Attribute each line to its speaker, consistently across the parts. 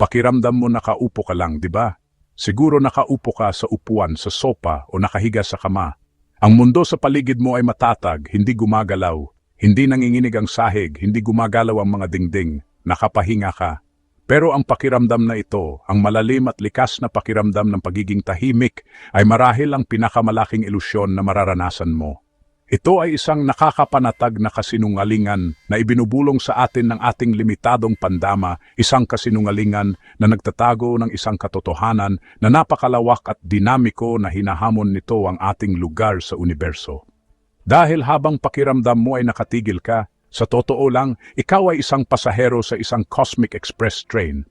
Speaker 1: Pakiramdam mo nakaupo ka lang, di ba? Siguro nakaupo ka sa upuan, sa sopa o nakahiga sa kama. Ang mundo sa paligid mo ay matatag, hindi gumagalaw. Hindi nanginginig ang sahig, hindi gumagalaw ang mga dingding. Nakapahinga ka. Pero ang pakiramdam na ito, ang malalim at likas na pakiramdam ng pagiging tahimik, ay marahil ang pinakamalaking ilusyon na mararanasan mo. Ito ay isang nakakapanatag na kasinungalingan na ibinubulong sa atin ng ating limitadong pandama, isang kasinungalingan na nagtatago ng isang katotohanan na napakalawak at dinamiko na hinahamon nito ang ating lugar sa universo. Dahil habang pakiramdam mo ay nakatigil ka, sa totoo lang, ikaw ay isang pasahero sa isang cosmic express train.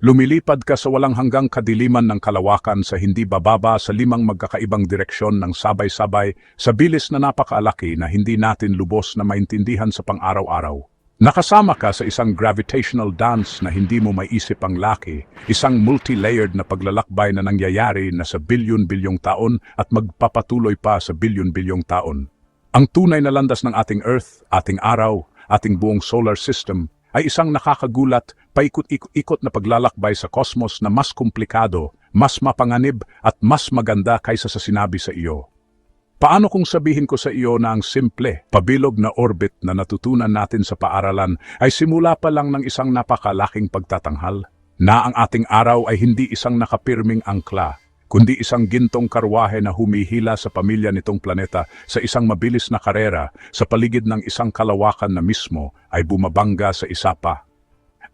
Speaker 1: Lumilipad ka sa walang hanggang kadiliman ng kalawakan sa hindi bababa sa limang magkakaibang direksyon ng sabay-sabay sa bilis na napakalaki na hindi natin lubos na maintindihan sa pang-araw-araw. Nakasama ka sa isang gravitational dance na hindi mo maiisip ang laki, isang multi-layered na paglalakbay na nangyayari na sa bilyon-bilyong taon at magpapatuloy pa sa bilyon-bilyong taon. Ang tunay na landas ng ating Earth, ating araw, ating buong solar system ay isang nakakagulat, paikot-ikot na paglalakbay sa kosmos na mas komplikado, mas mapanganib at mas maganda kaysa sa sinabi sa iyo. Paano kung sabihin ko sa iyo na ang simple, pabilog na orbit na natutunan natin sa paaralan ay simula pa lang ng isang napakalaking pagtatanghal? Na ang ating araw ay hindi isang nakapirming angkla, kundi isang gintong karwahe na humihila sa pamilya nitong planeta sa isang mabilis na karera sa paligid ng isang kalawakan na mismo ay bumabangga sa isa pa.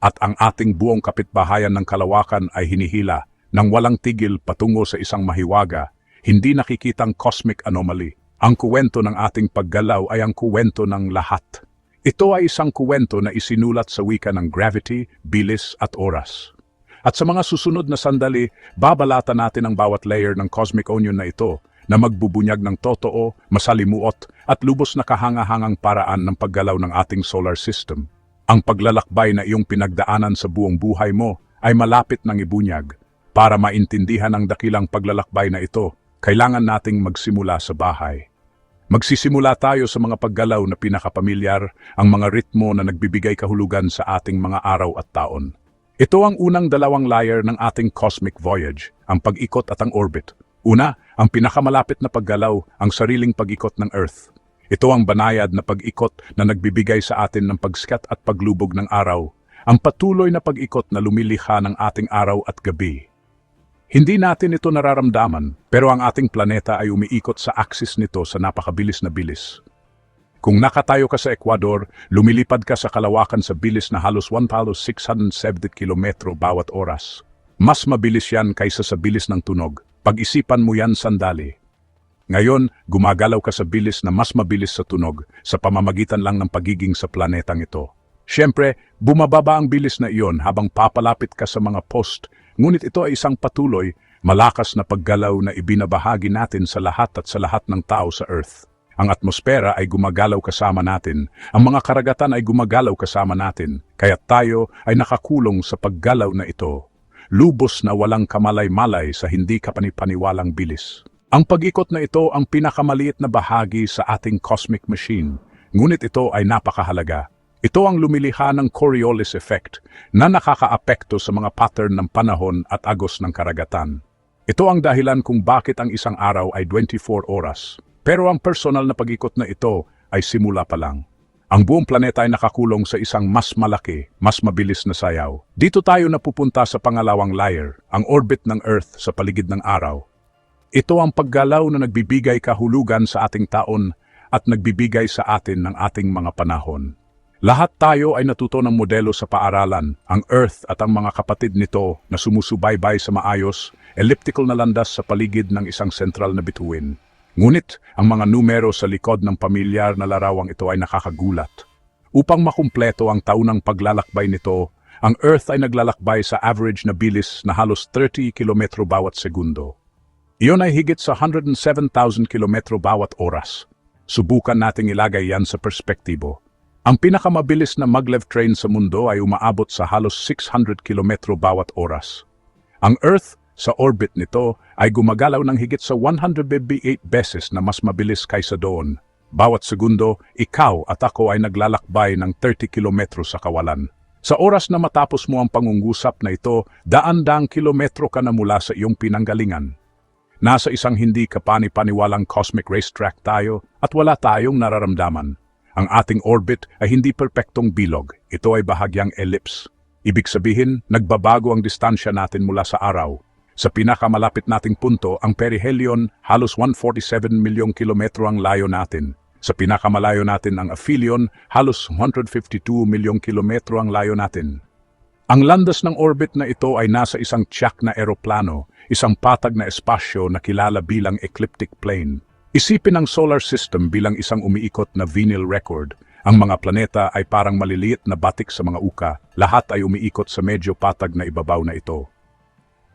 Speaker 1: At ang ating buong kapitbahayan ng kalawakan ay hinihila ng walang tigil patungo sa isang mahiwaga, hindi nakikitang cosmic anomaly. Ang kuwento ng ating paggalaw ay ang kuwento ng lahat. Ito ay isang kuwento na isinulat sa wika ng gravity, bilis at oras. At sa mga susunod na sandali, babalatan natin ang bawat layer ng cosmic onion na ito na magbubunyag ng totoo, masalimuot at lubos na kahangahangang paraan ng paggalaw ng ating solar system. Ang paglalakbay na iyong pinagdaanan sa buong buhay mo ay malapit ng ibunyag. Para maintindihan ang dakilang paglalakbay na ito, kailangan nating magsimula sa bahay. Magsisimula tayo sa mga paggalaw na pinakapamilyar, ang mga ritmo na nagbibigay kahulugan sa ating mga araw at taon. Ito ang unang dalawang layer ng ating cosmic voyage, ang pag-ikot at ang orbit. Una, ang pinakamalapit na paggalaw, ang sariling pag-ikot ng Earth. Ito ang banayad na pag-ikot na nagbibigay sa atin ng pagskat at paglubog ng araw, ang patuloy na pag-ikot na lumilikha ng ating araw at gabi. Hindi natin ito nararamdaman, pero ang ating planeta ay umiikot sa axis nito sa napakabilis na bilis. Kung nakatayo ka sa Ecuador, lumilipad ka sa kalawakan sa bilis na halos 1,670 kilometro bawat oras. Mas mabilis yan kaysa sa bilis ng tunog. Pag-isipan mo yan sandali. Ngayon, gumagalaw ka sa bilis na mas mabilis sa tunog sa pamamagitan lang ng pagiging sa planetang ito. Siyempre, bumababa ang bilis na iyon habang papalapit ka sa mga post, ngunit ito ay isang patuloy, malakas na paggalaw na ibinabahagi natin sa lahat at sa lahat ng tao sa Earth. Ang atmosfera ay gumagalaw kasama natin, ang mga karagatan ay gumagalaw kasama natin, kaya tayo ay nakakulong sa paggalaw na ito. Lubos na walang kamalay-malay sa hindi kapanipaniwalang bilis. Ang pag-ikot na ito ang pinakamaliit na bahagi sa ating cosmic machine, ngunit ito ay napakahalaga. Ito ang lumiliha ng Coriolis effect na nakakaapekto sa mga pattern ng panahon at agos ng karagatan. Ito ang dahilan kung bakit ang isang araw ay 24 oras. Pero ang personal na pag-ikot na ito ay simula pa lang. Ang buong planeta ay nakakulong sa isang mas malaki, mas mabilis na sayaw. Dito tayo napupunta sa pangalawang layer, ang orbit ng Earth sa paligid ng araw. Ito ang paggalaw na nagbibigay kahulugan sa ating taon at nagbibigay sa atin ng ating mga panahon. Lahat tayo ay natuto ng modelo sa paaralan, ang Earth at ang mga kapatid nito na sumusubaybay sa maayos, elliptical na landas sa paligid ng isang sentral na bituin. Ngunit ang mga numero sa likod ng pamilyar na larawang ito ay nakakagulat. Upang makumpleto ang taunang paglalakbay nito, ang Earth ay naglalakbay sa average na bilis na halos 30 kilometro bawat segundo. Iyon ay higit sa 107,000 kilometro bawat oras. Subukan nating ilagay yan sa perspektibo. Ang pinakamabilis na maglev train sa mundo ay umaabot sa halos 600 kilometro bawat oras. Ang Earth sa orbit nito ay gumagalaw ng higit sa 158 beses na mas mabilis kaysa doon. Bawat segundo, ikaw at ako ay naglalakbay ng 30 kilometro sa kawalan. Sa oras na matapos mo ang pangungusap na ito, daan-daang kilometro ka na mula sa iyong pinanggalingan. Nasa isang hindi kapani-paniwalang cosmic racetrack tayo at wala tayong nararamdaman. Ang ating orbit ay hindi perpektong bilog, ito ay bahagyang ellipse. Ibig sabihin, nagbabago ang distansya natin mula sa araw. Sa pinakamalapit nating punto, ang perihelion, halos 147 milyong kilometro ang layo natin. Sa pinakamalayo natin ang aphelion, halos 152 milyong kilometro ang layo natin. Ang landas ng orbit na ito ay nasa isang tiyak na eroplano, isang patag na espasyo na kilala bilang ecliptic plane. Isipin ang solar system bilang isang umiikot na vinyl record. Ang mga planeta ay parang maliliit na batik sa mga uka, lahat ay umiikot sa medyo patag na ibabaw na ito.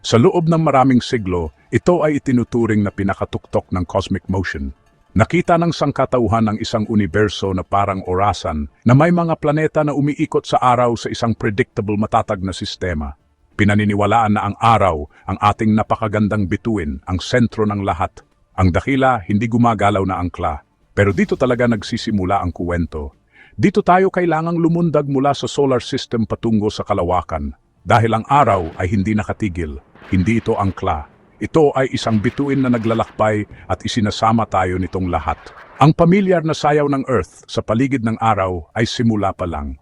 Speaker 1: Sa loob ng maraming siglo, ito ay itinuturing na pinakatuktok ng cosmic motion. Nakita ng sangkatauhan ng isang universo na parang orasan na may mga planeta na umiikot sa araw sa isang predictable matatag na sistema. Pinaniniwalaan na ang araw, ang ating napakagandang bituin, ang sentro ng lahat. Ang dakila, hindi gumagalaw na angkla. Pero dito talaga nagsisimula ang kuwento. Dito tayo kailangang lumundag mula sa solar system patungo sa kalawakan. Dahil ang araw ay hindi nakatigil, hindi ito angkla. Ito ay isang bituin na naglalakbay at isinasama tayo nitong lahat. Ang pamilyar na sayaw ng Earth sa paligid ng araw ay simula pa lang.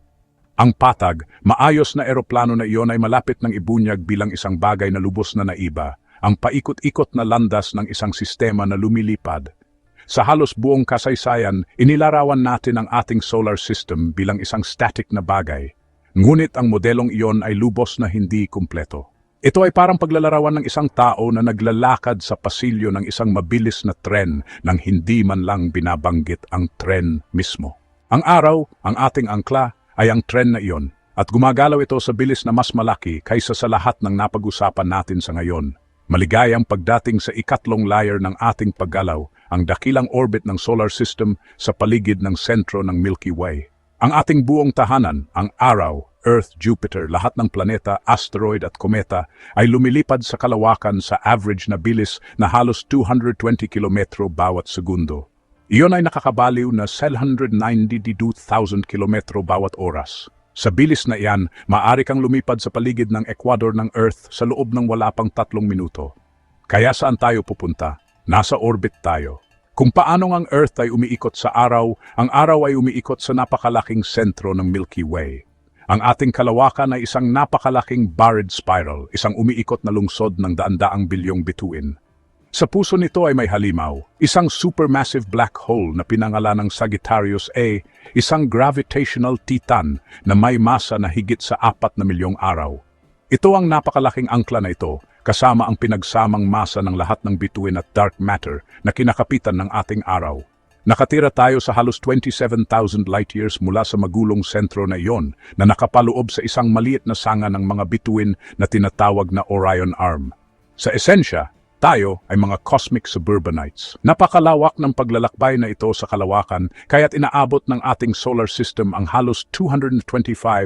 Speaker 1: Ang patag, maayos na eroplano na iyon ay malapit ng ibunyag bilang isang bagay na lubos na naiba, ang paikot-ikot na landas ng isang sistema na lumilipad. Sa halos buong kasaysayan, inilarawan natin ang ating solar system bilang isang static na bagay. Ngunit ang modelong iyon ay lubos na hindi kumpleto. Ito ay parang paglalarawan ng isang tao na naglalakad sa pasilyo ng isang mabilis na tren nang hindi man lang binabanggit ang tren mismo. Ang araw, ang ating angkla, ay ang tren na iyon at gumagalaw ito sa bilis na mas malaki kaysa sa lahat ng napag-usapan natin sa ngayon. Maligayang pagdating sa ikatlong layer ng ating paggalaw, ang dakilang orbit ng solar system sa paligid ng sentro ng Milky Way. Ang ating buong tahanan, ang araw, Earth, Jupiter, lahat ng planeta, asteroid at kometa ay lumilipad sa kalawakan sa average na bilis na halos 220 kilometro bawat segundo. Iyon ay nakakabaliw na 792,000 kilometro bawat oras. Sa bilis na iyan, maaari kang lumipad sa paligid ng equator ng Earth sa loob ng wala pang tatlong minuto. Kaya saan tayo pupunta? Nasa orbit tayo. Kung paano ang Earth ay umiikot sa araw, ang araw ay umiikot sa napakalaking sentro ng Milky Way. Ang ating kalawakan ay isang napakalaking buried spiral, isang umiikot na lungsod ng daan-daang bilyong bituin. Sa puso nito ay may halimaw, isang supermassive black hole na pinangalan ng Sagittarius A, isang gravitational titan na may masa na higit sa apat na milyong araw. Ito ang napakalaking angkla na ito, kasama ang pinagsamang masa ng lahat ng bituin at dark matter na kinakapitan ng ating araw. Nakatira tayo sa halos 27,000 light years mula sa magulong sentro na iyon na nakapaloob sa isang maliit na sanga ng mga bituin na tinatawag na Orion Arm. Sa esensya, tayo ay mga cosmic suburbanites. Napakalawak ng paglalakbay na ito sa kalawakan kaya't inaabot ng ating solar system ang halos 225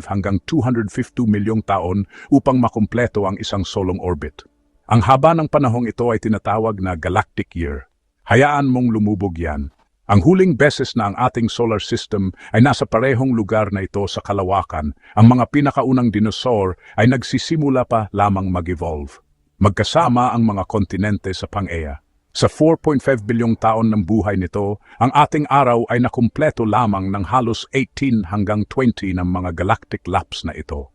Speaker 1: hanggang 250 milyong taon upang makumpleto ang isang solong orbit. Ang haba ng panahong ito ay tinatawag na galactic year. Hayaan mong lumubog yan. Ang huling beses na ang ating solar system ay nasa parehong lugar na ito sa kalawakan, ang mga pinakaunang dinosaur ay nagsisimula pa lamang mag-evolve. Magkasama ang mga kontinente sa Pangea. Sa 4.5 bilyong taon ng buhay nito, ang ating araw ay nakumpleto lamang ng halos 18 hanggang 20 ng mga galactic laps na ito.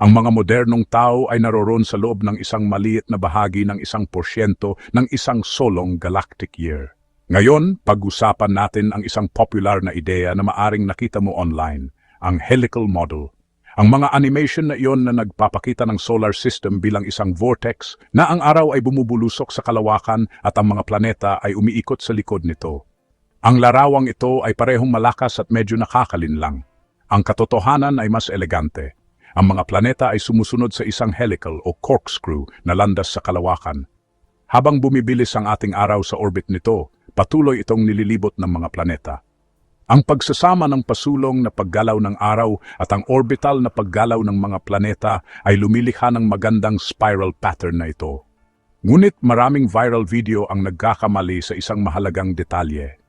Speaker 1: Ang mga modernong tao ay naroon sa loob ng isang maliit na bahagi ng isang porsyento ng isang solong galactic year. Ngayon, pag-usapan natin ang isang popular na ideya na maaring nakita mo online, ang helical model. Ang mga animation na iyon na nagpapakita ng solar system bilang isang vortex na ang araw ay bumubulusok sa kalawakan at ang mga planeta ay umiikot sa likod nito. Ang larawang ito ay parehong malakas at medyo nakakalinlang. Ang katotohanan ay mas elegante. Ang mga planeta ay sumusunod sa isang helical o corkscrew na landas sa kalawakan. Habang bumibilis ang ating araw sa orbit nito, patuloy itong nililibot ng mga planeta. Ang pagsasama ng pasulong na paggalaw ng araw at ang orbital na paggalaw ng mga planeta ay lumilikha ng magandang spiral pattern na ito. Ngunit maraming viral video ang nagkakamali sa isang mahalagang detalye.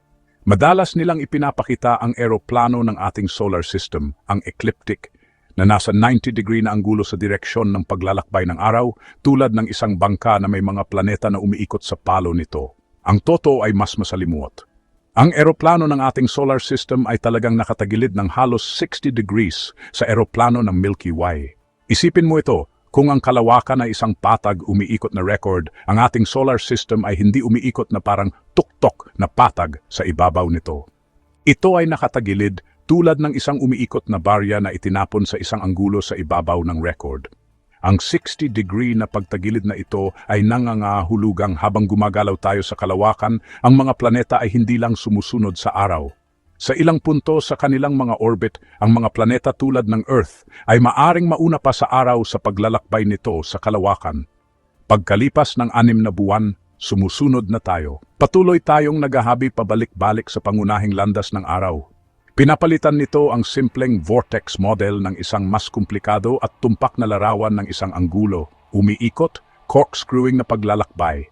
Speaker 1: Madalas nilang ipinapakita ang eroplano ng ating solar system, ang ecliptic, na nasa 90 degree na anggulo sa direksyon ng paglalakbay ng araw tulad ng isang bangka na may mga planeta na umiikot sa palo nito. Ang totoo ay mas masalimuot. Ang eroplano ng ating solar system ay talagang nakatagilid ng halos 60 degrees sa eroplano ng Milky Way. Isipin mo ito, kung ang kalawakan ay isang patag umiikot na record, ang ating solar system ay hindi umiikot na parang tuktok na patag sa ibabaw nito. Ito ay nakatagilid tulad ng isang umiikot na barya na itinapon sa isang anggulo sa ibabaw ng record. Ang 60 degree na pagtagilid na ito ay nangangahulugang habang gumagalaw tayo sa kalawakan, ang mga planeta ay hindi lang sumusunod sa araw. Sa ilang punto sa kanilang mga orbit, ang mga planeta tulad ng Earth ay maaring mauna pa sa araw sa paglalakbay nito sa kalawakan. Pagkalipas ng anim na buwan, sumusunod na tayo. Patuloy tayong nagahabi pabalik-balik sa pangunahing landas ng araw. Pinapalitan nito ang simpleng vortex model ng isang mas komplikado at tumpak na larawan ng isang anggulo, umiikot, corkscrewing na paglalakbay.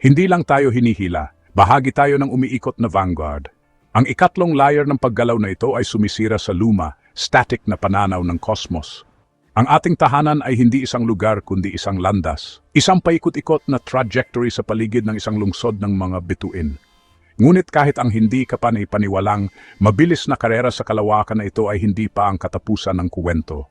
Speaker 1: Hindi lang tayo hinihila, bahagi tayo ng umiikot na vanguard. Ang ikatlong layer ng paggalaw na ito ay sumisira sa luma, static na pananaw ng kosmos. Ang ating tahanan ay hindi isang lugar kundi isang landas. Isang paikot-ikot na trajectory sa paligid ng isang lungsod ng mga bituin. Ngunit kahit ang hindi kapanay-paniwalang, mabilis na karera sa kalawakan na ito ay hindi pa ang katapusan ng kuwento.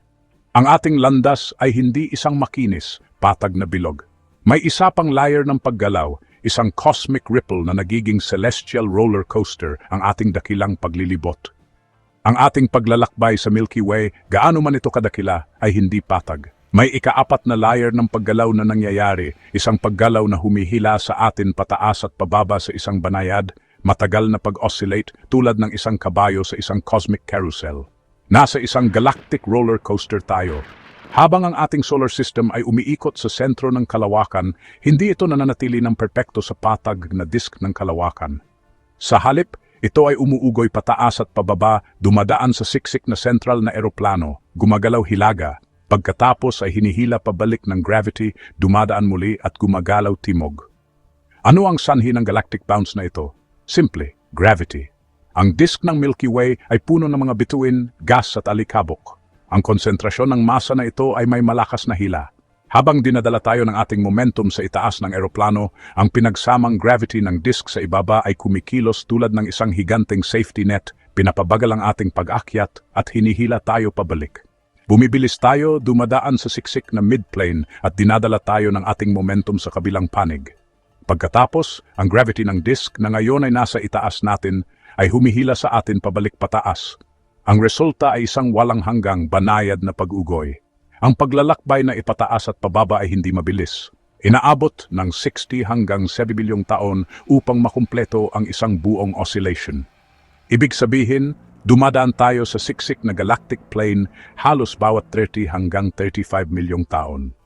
Speaker 1: Ang ating landas ay hindi isang makinis, patag na bilog. May isa pang layer ng paggalaw, isang cosmic ripple na nagiging celestial roller coaster ang ating dakilang paglilibot. Ang ating paglalakbay sa Milky Way, gaano man ito kadakila, ay hindi patag. May ikaapat na layer ng paggalaw na nangyayari, isang paggalaw na humihila sa atin pataas at pababa sa isang banayad, matagal na pag-oscillate tulad ng isang kabayo sa isang cosmic carousel. Nasa isang galactic roller coaster tayo. Habang ang ating solar system ay umiikot sa sentro ng kalawakan, hindi ito nananatili ng perpekto sa patag na disk ng kalawakan. Sa halip, ito ay umuugoy pataas at pababa, dumadaan sa siksik na central na eroplano, gumagalaw hilaga, Pagkatapos ay hinihila pabalik ng gravity, dumadaan muli at gumagalaw timog. Ano ang sanhi ng galactic bounce na ito? Simple, gravity. Ang disk ng Milky Way ay puno ng mga bituin, gas at alikabok. Ang konsentrasyon ng masa na ito ay may malakas na hila. Habang dinadala tayo ng ating momentum sa itaas ng eroplano, ang pinagsamang gravity ng disk sa ibaba ay kumikilos tulad ng isang higanteng safety net, pinapabagal ang ating pag-akyat at hinihila tayo pabalik. Bumibilis tayo, dumadaan sa siksik na midplane at dinadala tayo ng ating momentum sa kabilang panig. Pagkatapos, ang gravity ng disk na ngayon ay nasa itaas natin ay humihila sa atin pabalik pataas. Ang resulta ay isang walang hanggang banayad na pag-ugoy. Ang paglalakbay na ipataas at pababa ay hindi mabilis. Inaabot ng 60 hanggang 7 bilyong taon upang makumpleto ang isang buong oscillation. Ibig sabihin, Dumadaan tayo sa siksik na galactic plane halos bawat 30 hanggang 35 milyong taon.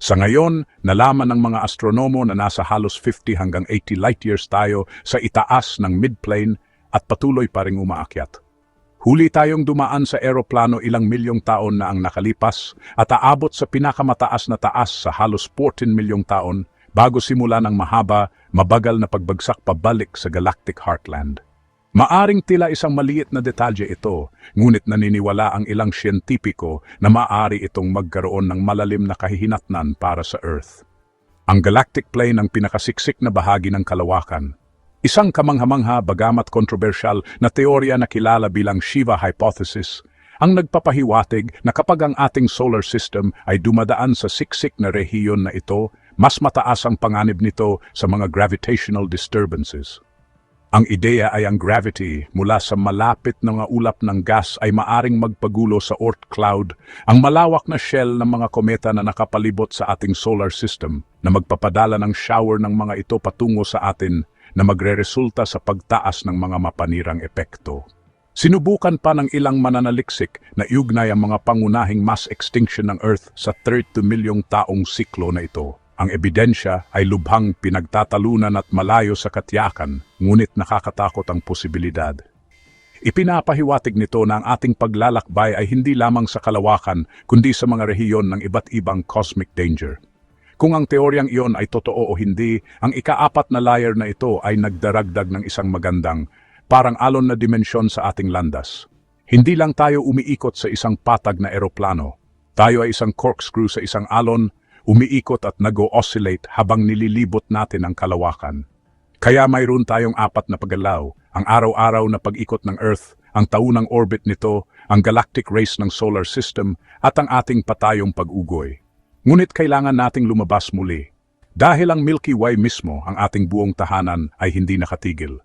Speaker 1: Sa ngayon, nalaman ng mga astronomo na nasa halos 50 hanggang 80 light years tayo sa itaas ng midplane at patuloy pa ring umaakyat. Huli tayong dumaan sa eroplano ilang milyong taon na ang nakalipas at aabot sa pinakamataas na taas sa halos 14 milyong taon bago simula ng mahaba, mabagal na pagbagsak pabalik sa galactic heartland. Maaring tila isang maliit na detalye ito, ngunit naniniwala ang ilang siyentipiko na maaari itong magkaroon ng malalim na kahihinatnan para sa Earth. Ang galactic plane ang pinakasiksik na bahagi ng kalawakan. Isang kamanghamangha bagamat kontrobersyal na teorya na kilala bilang Shiva Hypothesis, ang nagpapahiwatig na kapag ang ating solar system ay dumadaan sa siksik na rehiyon na ito, mas mataas ang panganib nito sa mga gravitational disturbances. Ang ideya ay ang gravity mula sa malapit na nga ulap ng gas ay maaring magpagulo sa Oort cloud, ang malawak na shell ng mga kometa na nakapalibot sa ating solar system na magpapadala ng shower ng mga ito patungo sa atin na magreresulta sa pagtaas ng mga mapanirang epekto. Sinubukan pa ng ilang mananaliksik na iugnay ang mga pangunahing mass extinction ng Earth sa 30 milyong taong siklo na ito. Ang ebidensya ay lubhang pinagtatalunan at malayo sa katyakan, ngunit nakakatakot ang posibilidad. Ipinapahiwatig nito na ang ating paglalakbay ay hindi lamang sa kalawakan, kundi sa mga rehiyon ng iba't ibang cosmic danger. Kung ang teoryang iyon ay totoo o hindi, ang ikaapat na layer na ito ay nagdaragdag ng isang magandang, parang alon na dimensyon sa ating landas. Hindi lang tayo umiikot sa isang patag na eroplano. Tayo ay isang corkscrew sa isang alon, umiikot at nag-o-oscillate habang nililibot natin ang kalawakan. Kaya mayroon tayong apat na paggalaw, ang araw-araw na pag-ikot ng Earth, ang taunang orbit nito, ang galactic race ng solar system, at ang ating patayong pag-ugoy. Ngunit kailangan nating lumabas muli. Dahil ang Milky Way mismo, ang ating buong tahanan, ay hindi nakatigil.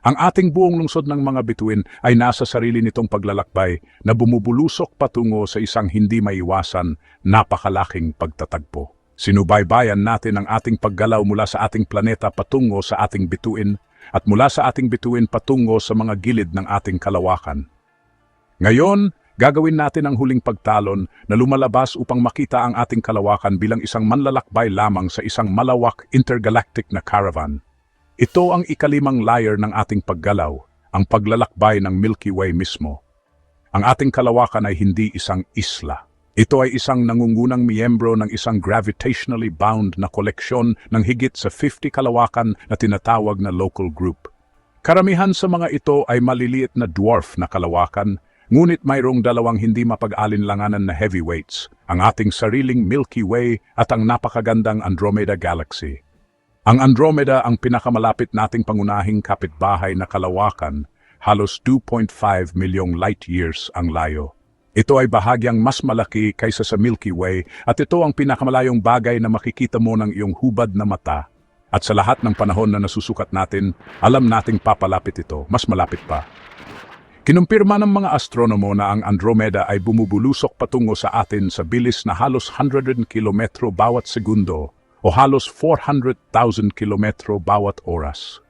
Speaker 1: Ang ating buong lungsod ng mga bituin ay nasa sarili nitong paglalakbay na bumubulusok patungo sa isang hindi maiwasan, napakalaking pagtatagpo. Sinubaybayan natin ang ating paggalaw mula sa ating planeta patungo sa ating bituin at mula sa ating bituin patungo sa mga gilid ng ating kalawakan. Ngayon, gagawin natin ang huling pagtalon na lumalabas upang makita ang ating kalawakan bilang isang manlalakbay lamang sa isang malawak intergalactic na caravan. Ito ang ikalimang layer ng ating paggalaw, ang paglalakbay ng Milky Way mismo. Ang ating kalawakan ay hindi isang isla. Ito ay isang nangungunang miyembro ng isang gravitationally bound na koleksyon ng higit sa 50 kalawakan na tinatawag na local group. Karamihan sa mga ito ay maliliit na dwarf na kalawakan, ngunit mayroong dalawang hindi mapag-alinlanganan na heavyweights, ang ating sariling Milky Way at ang napakagandang Andromeda Galaxy. Ang Andromeda ang pinakamalapit nating pangunahing kapitbahay na kalawakan, halos 2.5 milyong light years ang layo. Ito ay bahagyang mas malaki kaysa sa Milky Way at ito ang pinakamalayong bagay na makikita mo ng iyong hubad na mata. At sa lahat ng panahon na nasusukat natin, alam nating papalapit ito, mas malapit pa. Kinumpirma ng mga astronomo na ang Andromeda ay bumubulusok patungo sa atin sa bilis na halos 100 kilometro bawat segundo o halos 400,000 kilometro bawat oras.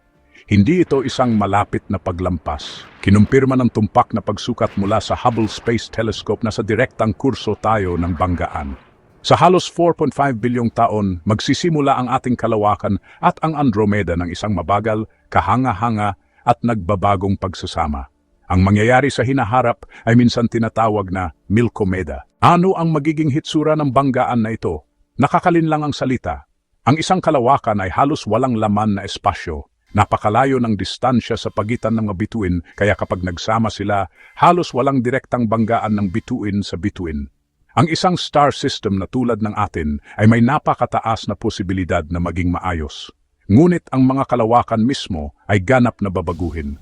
Speaker 1: Hindi ito isang malapit na paglampas. Kinumpirma ng tumpak na pagsukat mula sa Hubble Space Telescope na sa direktang kurso tayo ng banggaan. Sa halos 4.5 bilyong taon, magsisimula ang ating kalawakan at ang Andromeda ng isang mabagal, kahanga-hanga at nagbabagong pagsasama. Ang mangyayari sa hinaharap ay minsan tinatawag na Milkomeda. Ano ang magiging hitsura ng banggaan na ito? Nakakalinlang ang salita. Ang isang kalawakan ay halos walang laman na espasyo Napakalayo ng distansya sa pagitan ng mga bituin kaya kapag nagsama sila, halos walang direktang banggaan ng bituin sa bituin. Ang isang star system na tulad ng atin ay may napakataas na posibilidad na maging maayos. Ngunit ang mga kalawakan mismo ay ganap na babaguhin.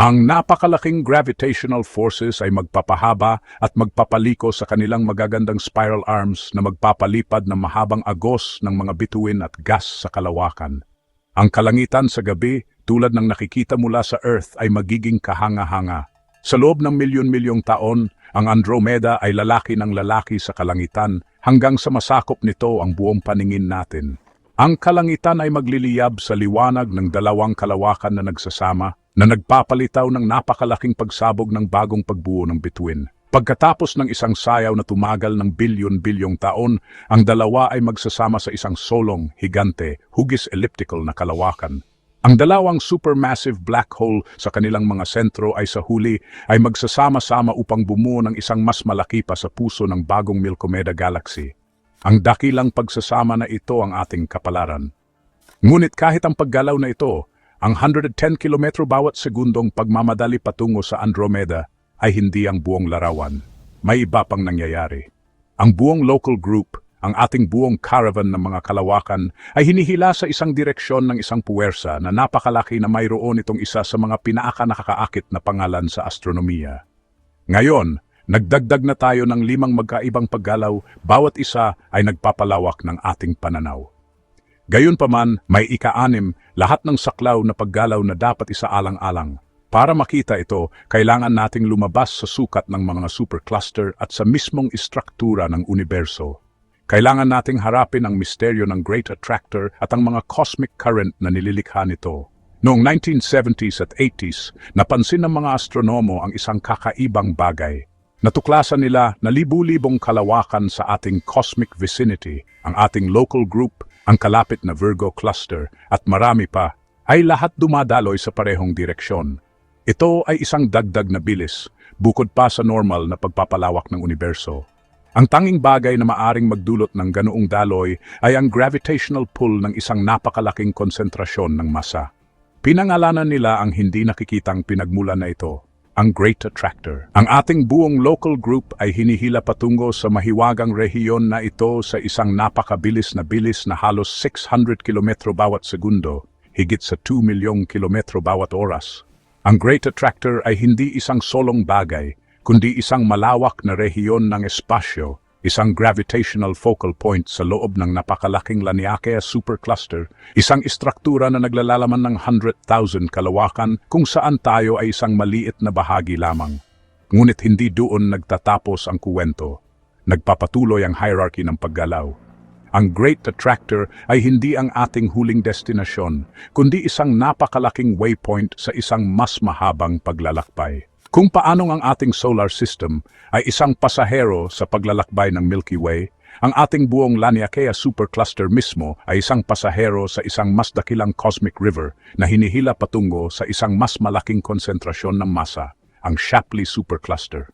Speaker 1: Ang napakalaking gravitational forces ay magpapahaba at magpapaliko sa kanilang magagandang spiral arms na magpapalipad ng mahabang agos ng mga bituin at gas sa kalawakan. Ang kalangitan sa gabi, tulad ng nakikita mula sa Earth, ay magiging kahanga-hanga. Sa loob ng milyon-milyong taon, ang Andromeda ay lalaki ng lalaki sa kalangitan hanggang sa masakop nito ang buong paningin natin. Ang kalangitan ay magliliyab sa liwanag ng dalawang kalawakan na nagsasama na nagpapalitaw ng napakalaking pagsabog ng bagong pagbuo ng bituin. Pagkatapos ng isang sayaw na tumagal ng bilyon-bilyong taon, ang dalawa ay magsasama sa isang solong, higante, hugis elliptical na kalawakan. Ang dalawang supermassive black hole sa kanilang mga sentro ay sa huli ay magsasama-sama upang bumuo ng isang mas malaki pa sa puso ng bagong Milkomeda Galaxy. Ang dakilang pagsasama na ito ang ating kapalaran. Ngunit kahit ang paggalaw na ito, ang 110 kilometro bawat segundong pagmamadali patungo sa Andromeda ay hindi ang buong larawan. May iba pang nangyayari. Ang buong local group, ang ating buong caravan ng mga kalawakan ay hinihila sa isang direksyon ng isang puwersa na napakalaki na mayroon itong isa sa mga pinaaka nakakaakit na pangalan sa astronomiya. Ngayon, nagdagdag na tayo ng limang magkaibang paggalaw, bawat isa ay nagpapalawak ng ating pananaw. Gayunpaman, may ika-anim, lahat ng saklaw na paggalaw na dapat isaalang-alang. Para makita ito, kailangan nating lumabas sa sukat ng mga supercluster at sa mismong istruktura ng universo. Kailangan nating harapin ang misteryo ng Great Attractor at ang mga cosmic current na nililikha nito. Noong 1970s at 80s, napansin ng mga astronomo ang isang kakaibang bagay. Natuklasan nila na libu-libong kalawakan sa ating cosmic vicinity, ang ating local group, ang kalapit na Virgo cluster, at marami pa, ay lahat dumadaloy sa parehong direksyon. Ito ay isang dagdag na bilis, bukod pa sa normal na pagpapalawak ng universo. Ang tanging bagay na maaring magdulot ng ganoong daloy ay ang gravitational pull ng isang napakalaking konsentrasyon ng masa. Pinangalanan nila ang hindi nakikitang pinagmulan na ito, ang Great Attractor. Ang ating buong local group ay hinihila patungo sa mahiwagang rehiyon na ito sa isang napakabilis na bilis na halos 600 kilometro bawat segundo, higit sa 2 milyong kilometro bawat oras. Ang Great Attractor ay hindi isang solong bagay, kundi isang malawak na rehiyon ng espasyo, isang gravitational focal point sa loob ng napakalaking Laniakea supercluster, isang istruktura na naglalaman ng 100,000 kalawakan kung saan tayo ay isang maliit na bahagi lamang. Ngunit hindi doon nagtatapos ang kuwento. Nagpapatuloy ang hierarchy ng paggalaw. Ang Great Attractor ay hindi ang ating huling destinasyon, kundi isang napakalaking waypoint sa isang mas mahabang paglalakbay. Kung paanong ang ating solar system ay isang pasahero sa paglalakbay ng Milky Way, ang ating buong Laniakea supercluster mismo ay isang pasahero sa isang mas dakilang cosmic river na hinihila patungo sa isang mas malaking konsentrasyon ng masa, ang Shapley supercluster.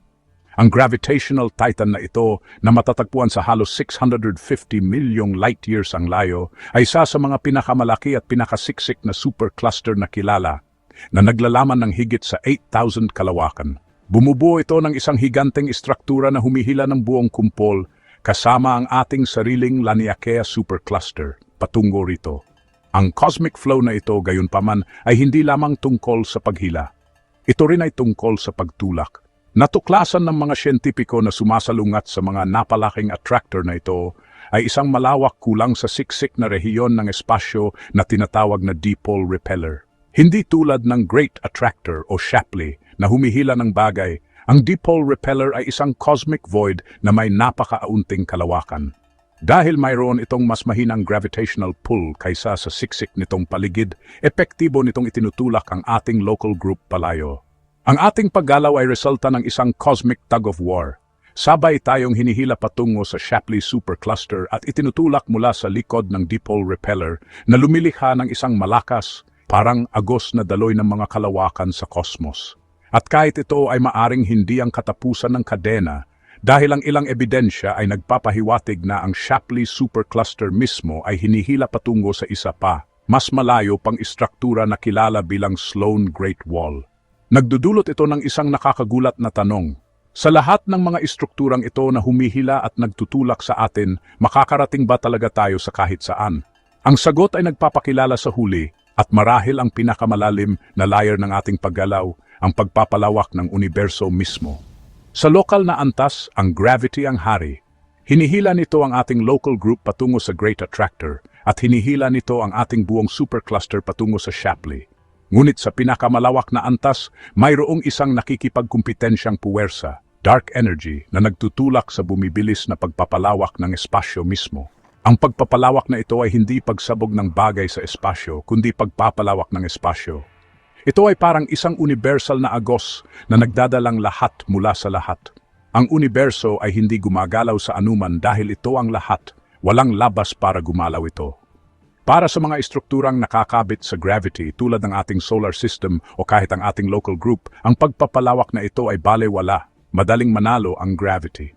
Speaker 1: Ang gravitational titan na ito na matatagpuan sa halos 650 milyong light years ang layo ay isa sa mga pinakamalaki at pinakasiksik na supercluster na kilala na naglalaman ng higit sa 8,000 kalawakan. Bumubuo ito ng isang higanteng istruktura na humihila ng buong kumpol kasama ang ating sariling Laniakea supercluster patungo rito. Ang cosmic flow na ito gayunpaman ay hindi lamang tungkol sa paghila. Ito rin ay tungkol sa pagtulak. Natuklasan ng mga siyentipiko na sumasalungat sa mga napalaking attractor na ito ay isang malawak kulang sa siksik na rehiyon ng espasyo na tinatawag na dipole repeller. Hindi tulad ng Great Attractor o Shapley na humihila ng bagay, ang dipole repeller ay isang cosmic void na may napakaunting kalawakan. Dahil mayroon itong mas mahinang gravitational pull kaysa sa siksik nitong paligid, epektibo nitong itinutulak ang ating local group palayo. Ang ating paggalaw ay resulta ng isang cosmic tug of war. Sabay tayong hinihila patungo sa Shapley supercluster at itinutulak mula sa likod ng dipole repeller na lumilikha ng isang malakas, parang agos na daloy ng mga kalawakan sa kosmos. At kahit ito ay maaring hindi ang katapusan ng kadena, dahil ang ilang ebidensya ay nagpapahiwatig na ang Shapley supercluster mismo ay hinihila patungo sa isa pa, mas malayo pang istruktura na kilala bilang Sloan Great Wall. Nagdudulot ito ng isang nakakagulat na tanong. Sa lahat ng mga istrukturang ito na humihila at nagtutulak sa atin, makakarating ba talaga tayo sa kahit saan? Ang sagot ay nagpapakilala sa huli at marahil ang pinakamalalim na layer ng ating paggalaw, ang pagpapalawak ng universo mismo. Sa lokal na antas, ang gravity ang hari. Hinihila nito ang ating local group patungo sa Great Attractor at hinihila nito ang ating buong supercluster patungo sa Shapley. Ngunit sa pinakamalawak na antas, mayroong isang nakikipagkumpetensyang puwersa, dark energy, na nagtutulak sa bumibilis na pagpapalawak ng espasyo mismo. Ang pagpapalawak na ito ay hindi pagsabog ng bagay sa espasyo, kundi pagpapalawak ng espasyo. Ito ay parang isang universal na agos na nagdadalang lahat mula sa lahat. Ang universo ay hindi gumagalaw sa anuman dahil ito ang lahat, walang labas para gumalaw ito. Para sa mga istrukturang nakakabit sa gravity tulad ng ating solar system o kahit ang ating local group, ang pagpapalawak na ito ay balewala, madaling manalo ang gravity.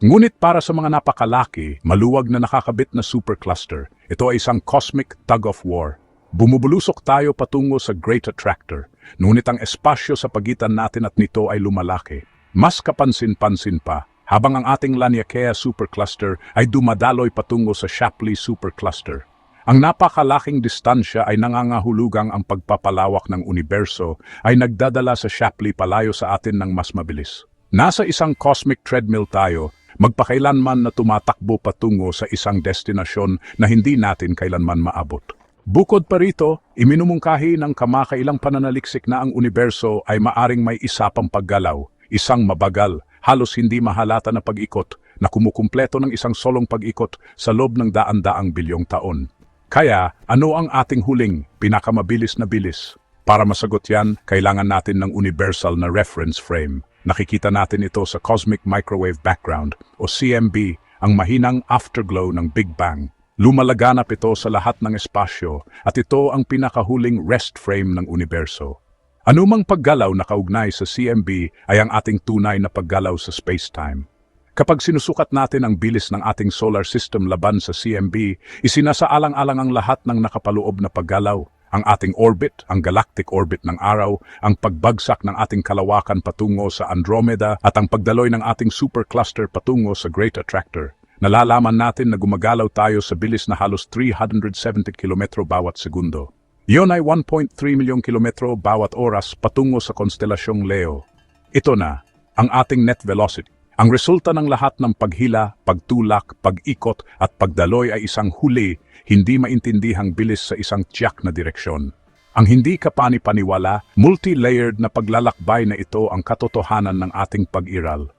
Speaker 1: Ngunit para sa mga napakalaki, maluwag na nakakabit na supercluster, ito ay isang cosmic tug of war. Bumubulusok tayo patungo sa Great Attractor, ngunit ang espasyo sa pagitan natin at nito ay lumalaki. Mas kapansin-pansin pa, habang ang ating Laniakea supercluster ay dumadaloy patungo sa Shapley supercluster. Ang napakalaking distansya ay nangangahulugang ang pagpapalawak ng universo ay nagdadala sa Shapley palayo sa atin ng mas mabilis. Nasa isang cosmic treadmill tayo, magpakailanman na tumatakbo patungo sa isang destinasyon na hindi natin kailanman maabot. Bukod pa rito, iminumungkahi ng kamakailang pananaliksik na ang universo ay maaring may isa pang paggalaw, isang mabagal, halos hindi mahalata na pag-ikot na kumukumpleto ng isang solong pag-ikot sa loob ng daan-daang bilyong taon. Kaya, ano ang ating huling, pinakamabilis na bilis? Para masagot yan, kailangan natin ng universal na reference frame. Nakikita natin ito sa Cosmic Microwave Background o CMB, ang mahinang afterglow ng Big Bang. Lumalaganap ito sa lahat ng espasyo at ito ang pinakahuling rest frame ng universo. Anumang paggalaw na kaugnay sa CMB ay ang ating tunay na paggalaw sa space-time. Kapag sinusukat natin ang bilis ng ating solar system laban sa CMB, isinasaalang-alang ang lahat ng nakapaloob na paggalaw, ang ating orbit, ang galactic orbit ng araw, ang pagbagsak ng ating kalawakan patungo sa Andromeda at ang pagdaloy ng ating supercluster patungo sa Great Attractor. Nalalaman natin na gumagalaw tayo sa bilis na halos 370 kilometro bawat segundo. Iyon ay 1.3 milyong kilometro bawat oras patungo sa konstelasyong Leo. Ito na, ang ating net velocity. Ang resulta ng lahat ng paghila, pagtulak, pag-ikot at pagdaloy ay isang huli, hindi maintindihang bilis sa isang tiyak na direksyon. Ang hindi kapani-paniwala, multi-layered na paglalakbay na ito ang katotohanan ng ating pag-iral.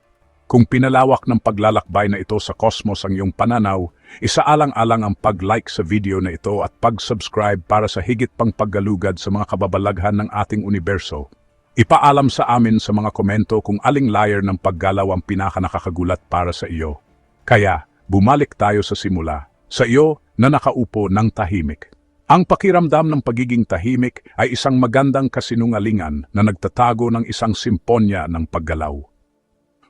Speaker 1: Kung pinalawak ng paglalakbay na ito sa kosmos ang iyong pananaw, isaalang-alang ang pag-like sa video na ito at pag-subscribe para sa higit pang paggalugad sa mga kababalaghan ng ating universo. Ipaalam sa amin sa mga komento kung aling layer ng paggalaw ang pinakanakakagulat para sa iyo. Kaya, bumalik tayo sa simula. Sa iyo na nakaupo ng tahimik. Ang pakiramdam ng pagiging tahimik ay isang magandang kasinungalingan na nagtatago ng isang simponya ng paggalaw.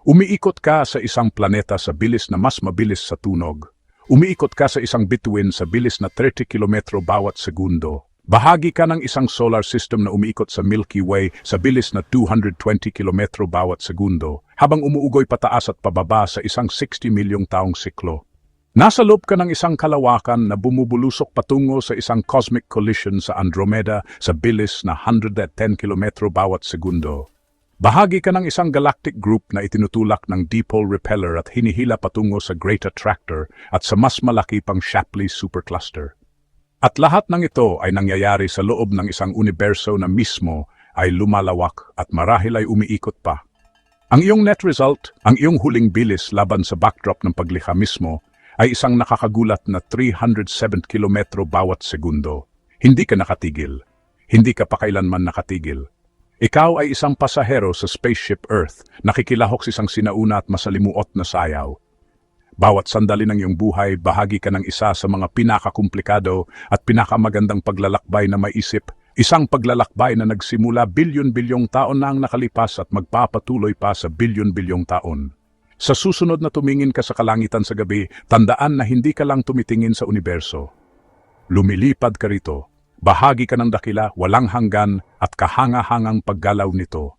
Speaker 1: Umiikot ka sa isang planeta sa bilis na mas mabilis sa tunog. Umiikot ka sa isang bituin sa bilis na 30 kilometro bawat segundo. Bahagi ka ng isang solar system na umiikot sa Milky Way sa bilis na 220 kilometro bawat segundo, habang umuugoy pataas at pababa sa isang 60 milyong taong siklo. Nasa loob ka ng isang kalawakan na bumubulusok patungo sa isang cosmic collision sa Andromeda sa bilis na 110 kilometro bawat segundo. Bahagi ka ng isang galactic group na itinutulak ng dipole repeller at hinihila patungo sa Great Attractor at sa mas malaki pang Shapley supercluster. At lahat ng ito ay nangyayari sa loob ng isang universo na mismo ay lumalawak at marahil ay umiikot pa. Ang iyong net result, ang iyong huling bilis laban sa backdrop ng paglikha mismo, ay isang nakakagulat na 307 kilometro bawat segundo. Hindi ka nakatigil. Hindi ka pa kailanman nakatigil. Ikaw ay isang pasahero sa spaceship Earth, nakikilahok sa isang sinauna at masalimuot na sayaw. Bawat sandali ng iyong buhay, bahagi ka ng isa sa mga pinakakomplikado at pinakamagandang paglalakbay na maisip, isang paglalakbay na nagsimula bilyon-bilyong taon na ang nakalipas at magpapatuloy pa sa bilyon-bilyong taon. Sa susunod na tumingin ka sa kalangitan sa gabi, tandaan na hindi ka lang tumitingin sa universo. Lumilipad ka rito, bahagi ka ng dakila, walang hanggan at kahanga-hangang paggalaw nito.